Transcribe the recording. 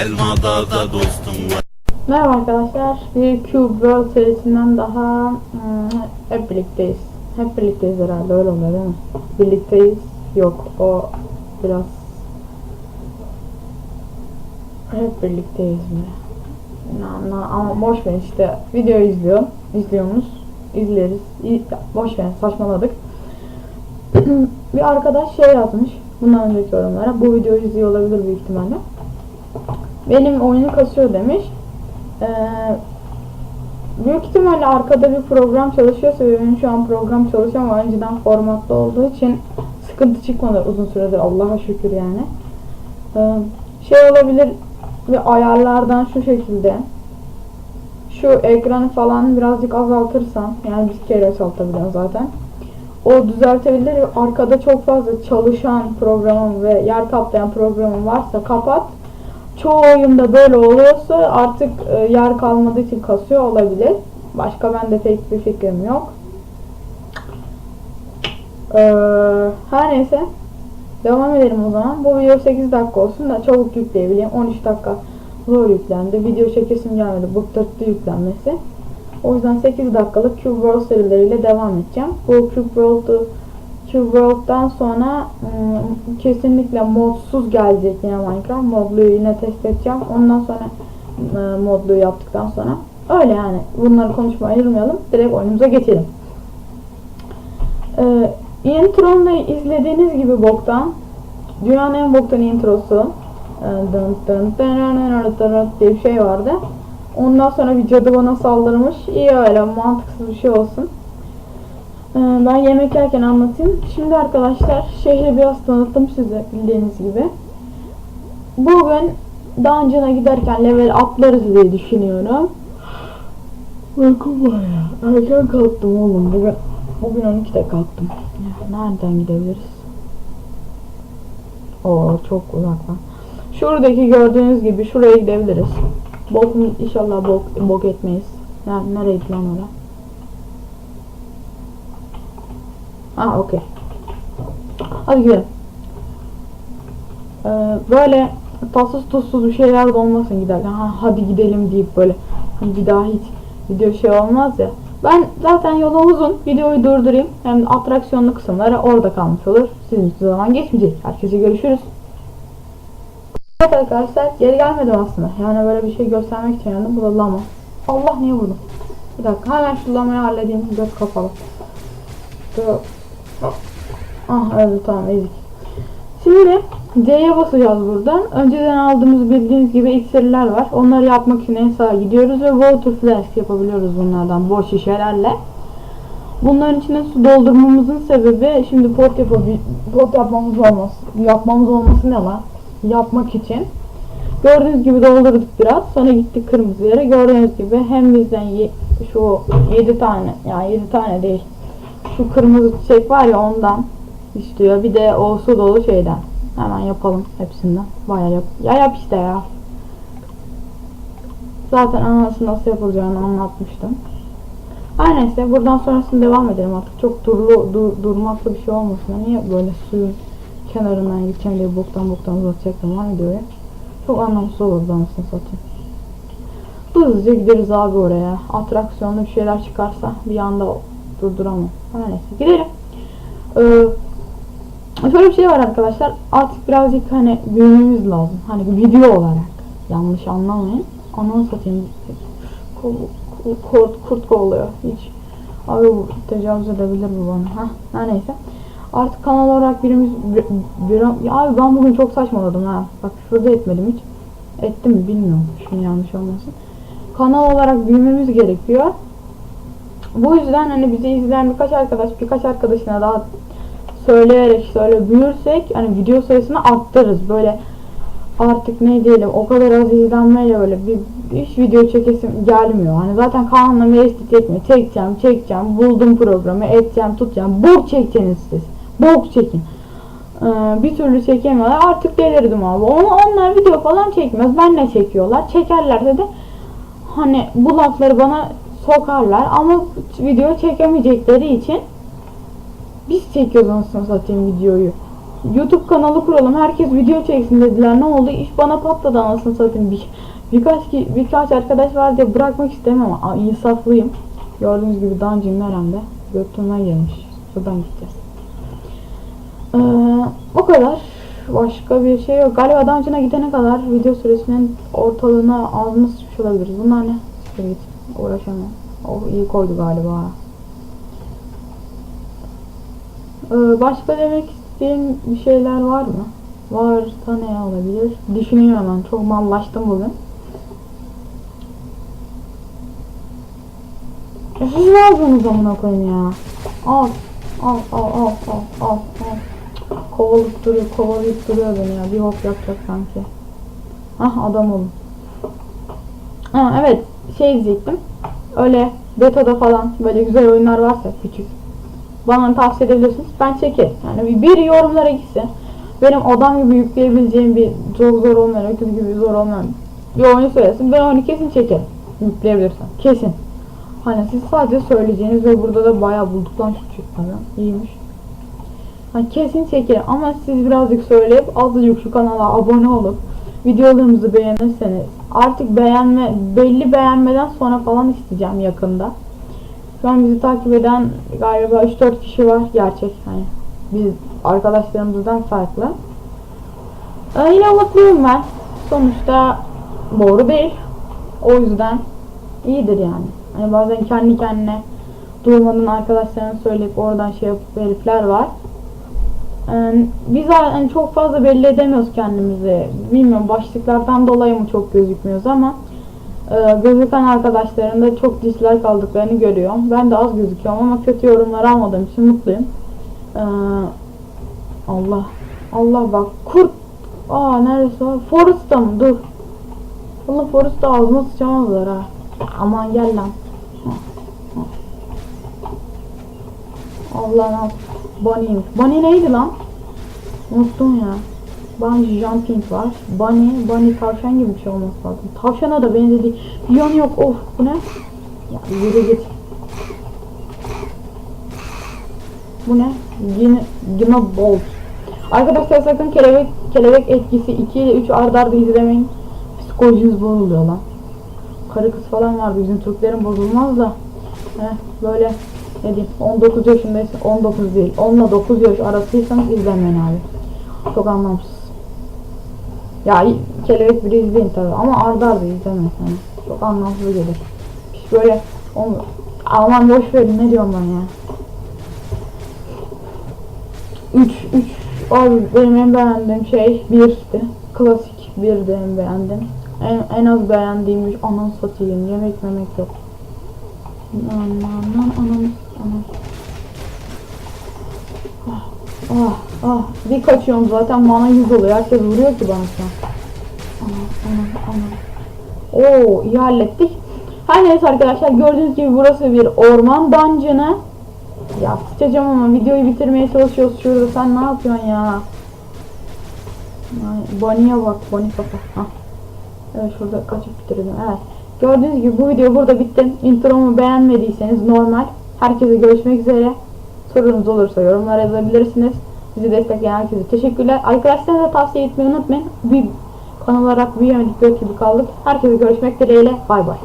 Elmada da dostum var Merhaba arkadaşlar. Bir Cube World serisinden daha hmm, hep birlikteyiz. Hep birlikteyiz herhalde öyle oluyor değil mi? Birlikteyiz. Yok o biraz hep birlikteyiz mi? Na, na, ama boş ver işte video izliyor. izliyoruz. izleriz. İ, boş ver saçmaladık. bir arkadaş şey yazmış. Bundan önceki yorumlara. Bu videoyu izliyor olabilir büyük ihtimalle. Benim oyunu kasıyor demiş. Ee, büyük ihtimalle arkada bir program çalışıyorsa ve benim şu an program çalışıyor ama önceden formatlı olduğu için sıkıntı çıkmadı uzun süredir Allah'a şükür yani. Ee, şey olabilir bir ayarlardan şu şekilde şu ekranı falan birazcık azaltırsam yani bir kere azaltabiliyorum zaten. O düzeltebilir. Arkada çok fazla çalışan programım ve yer kaplayan programım varsa kapat çoğu oyunda böyle oluyorsa artık e, yer kalmadığı için kasıyor olabilir. Başka bende pek bir fikrim yok. Ee, her neyse. Devam edelim o zaman. Bu video 8 dakika olsun da çabuk yükleyebileyim. 13 dakika zor yüklendi. Video çekesim gelmedi. Bıktırttı yüklenmesi. O yüzden 8 dakikalık Cube World serileriyle devam edeceğim. Bu Cube World'u Cube World'dan sonra ım, kesinlikle modsuz gelecek yine Minecraft. Modluyu yine test edeceğim. Ondan sonra ım, modluyu yaptıktan sonra öyle yani. Bunları konuşmaya ayırmayalım. Direkt oyunumuza geçelim. Ee, intromda izlediğiniz gibi boktan dünyanın en boktan introsu dın dın dın dın diye bir şey vardı. Ondan sonra bir cadı bana saldırmış. İyi öyle mantıksız bir şey olsun. Ee, Ben yemek yerken anlatayım. Şimdi arkadaşlar şehri biraz tanıttım size bildiğiniz gibi. Bugün dungeon'a giderken level atlarız diye düşünüyorum. Uykum var ya. Erken kalktım oğlum. Bugün, bugün 12'de kalktım. Nereden gidebiliriz? Oo çok uzaktan. Şuradaki gördüğünüz gibi şuraya gidebiliriz. Bok inşallah bok, bok etmeyiz. Yani nereydi lan orası? Ha okey. Hadi gidelim. Ee, böyle tatsız tuzsuz bir şeyler de olmasın giderken. Ha, hadi gidelim deyip böyle bir daha hiç video şey olmaz ya. Ben zaten yolu uzun. Videoyu durdurayım. Hem de atraksiyonlu kısımları orada kalmış olur. Sizin hiçbir zaman geçmeyecek. Herkese görüşürüz. Evet arkadaşlar geri gelmedim aslında. Yani böyle bir şey göstermek için yandım. Bu da lama. Allah niye vurdum? Bir dakika hemen şu lamayı halledeyim. Göz kapalı. Dur. Ah evet tamam ezik. Şimdi C'ye basacağız buradan. Önceden aldığımız bildiğiniz gibi iksirler var. Onları yapmak için en sağa gidiyoruz ve water flask yapabiliyoruz bunlardan boş şişelerle. Bunların içine su doldurmamızın sebebi şimdi pot pot yapmamız olması. Yapmamız olması ne lan? Yapmak için. Gördüğünüz gibi doldurduk biraz. Sonra gittik kırmızı yere. Gördüğünüz gibi hem bizden şu 7 tane yani 7 tane değil şu kırmızı çiçek var ya ondan istiyor. Bir de o su dolu şeyden. Hemen yapalım hepsinden. Bayağı yap. Ya yap işte ya. Zaten anası nasıl yapılacağını anlatmıştım. Her neyse buradan sonrasını devam edelim artık. Çok durlu, dur, durmaklı bir şey olmasın. Niye böyle suyun kenarından gideceğim diye boktan boktan uzatacaktım var videoyu. Çok anlamsız olurdu anasını satayım. Hızlıca gideriz abi oraya. Atraksiyonlu bir şeyler çıkarsa bir anda durduramam. Her neyse gidelim. Ee, şöyle bir şey var arkadaşlar. Artık birazcık hani büyümemiz lazım. Hani video olarak. Yanlış anlamayın. Ananı satayım. Kol, kurt, kurt kovalıyor. Hiç. Abi bu tecavüz edebilir bu bana. Ha, her neyse. Artık kanal olarak birimiz bir, bir- abi ben bugün çok saçmaladım ha. Bak şurada etmedim hiç. Ettim mi bilmiyorum. Şimdi yanlış olmasın. Kanal olarak büyümemiz gerekiyor. Bu yüzden hani bizi izleyen birkaç arkadaş, birkaç arkadaşına daha söyleyerek şöyle büyürsek hani video sayısını arttırırız. Böyle artık ne diyelim o kadar az izlenmeyle böyle bir hiç video çekesim gelmiyor. Hani zaten kanalımda mesut etmiyor. Çekeceğim, çekeceğim, buldum programı, edeceğim, tutacağım. Bok çekeceksiniz siz. Bok çekin. Ee, bir türlü çekemiyorlar. Artık delirdim abi. Onu, onlar video falan çekmez. Ben ne çekiyorlar? Çekerlerse de hani bu lafları bana sokarlar ama video çekemeyecekleri için biz çekiyoruz anasını satayım videoyu. YouTube kanalı kuralım. Herkes video çeksin dediler. Ne oldu? İş bana patladı anasını satayım. Bir, birkaç ki birkaç arkadaş var diye bırakmak istemem ama insaflıyım. Gördüğünüz gibi Dungeon neremde? Göktürk'e gelmiş. Şuradan gideceğiz. Ee, o kadar. Başka bir şey yok. Galiba Dungeon'a gidene kadar video süresinin ortalığına ağzını sıçmış olabiliriz. Bunlar ne? Git. Uğraşamam. O iyi koydu galiba. Ee, başka demek istediğim bir şeyler var mı? Varsa ne olabilir? Düşüneyim hemen. Çok mallaştım bugün. Siz ne yapıyorsunuz amına koyayım ya? Al. Al al al al al al. Kovalayıp duruyor, kovalayıp duruyor beni ya. Bir hop yapacak sanki. Hah adam olun. Ha evet şey diyecektim. Öyle beta'da falan böyle güzel oyunlar varsa küçük. Bana tavsiye edebilirsiniz. Ben çekerim. Yani bir yorumlara gitsin. Benim adam gibi yükleyebileceğim bir çok zor olmayan, öküz gibi zor olmayan bir oyunu söylesin. Ben onu kesin çekerim. Yükleyebilirsem. Kesin. Hani siz sadece söyleyeceğiniz ve burada da bayağı bulduk lan şu çıkmadan. İyiymiş. Hani kesin çekerim ama siz birazcık söyleyip azıcık şu kanala abone olup videolarımızı beğenirseniz artık beğenme belli beğenmeden sonra falan isteyeceğim yakında. Şu an bizi takip eden galiba 3-4 kişi var gerçek hani biz arkadaşlarımızdan farklı. Ee, yine mutluyum ben. Sonuçta doğru değil. O yüzden iyidir yani. Hani bazen kendi kendine durmadan arkadaşlarına söyleyip oradan şey yapıp herifler var. Ee, biz yani çok fazla belli edemiyoruz kendimizi. Bilmiyorum başlıklardan dolayı mı çok gözükmüyoruz ama e, gözüken arkadaşların da çok dislike aldıklarını görüyorum. Ben de az gözüküyorum ama kötü yorumlar almadığım için mutluyum. Ee, Allah. Allah bak kurt. Aa neresi var? Forest'ta mı? Dur. Allah Forest'ta ağzıma sıçamazlar ha. Aman gel lan. Allah lan. Bunny. Bunny neydi lan? Unuttum ya. Bungee jumping var. Bunny, bunny tavşan gibi bir şey olması lazım. Tavşana da benzedi. Yanı yok. Of bu ne? Ya yürü git. Bu ne? Yine bolt. Arkadaşlar sakın kelebek kelebek etkisi 2 ile 3 arda arda izlemeyin. Psikolojiniz bozuluyor lan. Karı kız falan var bizim Türklerin bozulmaz da. Heh, böyle ne diyeyim 19 yaşındaysa 19 değil 10 ile 9 yaş arasıysanız izlemeyin abi. Çok anlamsız. Ya kelebek bile izleyin tabi ama arda arda izlemeyin hani. Çok anlamsız gelir. Biz böyle onu aman boş verin ne diyorum ben ya. 3 3 abi benim en beğendiğim şey 1'di. Klasik 1'di en beğendim. En, en az beğendiğim iş anan satayım. Yemek memek yok. Aman aman anan anan. Ah ah ah. Bir kaçıyorum zaten bana yüz oluyor. Herkes vuruyor ki bana şu an. Aman. Oo iyi hallettik. Her neyse arkadaşlar gördüğünüz gibi burası bir orman dungeon'ı. Ya sıçacağım ama videoyu bitirmeye çalışıyoruz şurada. Sen ne yapıyorsun ya? Bonnie'ye bak. Bonnie kafa. Evet şurada kaçıp bitirdim. Evet. Gördüğünüz gibi bu video burada bitti. Intromu beğenmediyseniz normal. Herkese görüşmek üzere. Sorunuz olursa yorumlara yazabilirsiniz. Bizi destekleyen herkese teşekkürler. Arkadaşlara da tavsiye etmeyi unutmayın. Bir kanal olarak büyüyemedik göt gibi kaldık. Herkese görüşmek dileğiyle. Bay bay.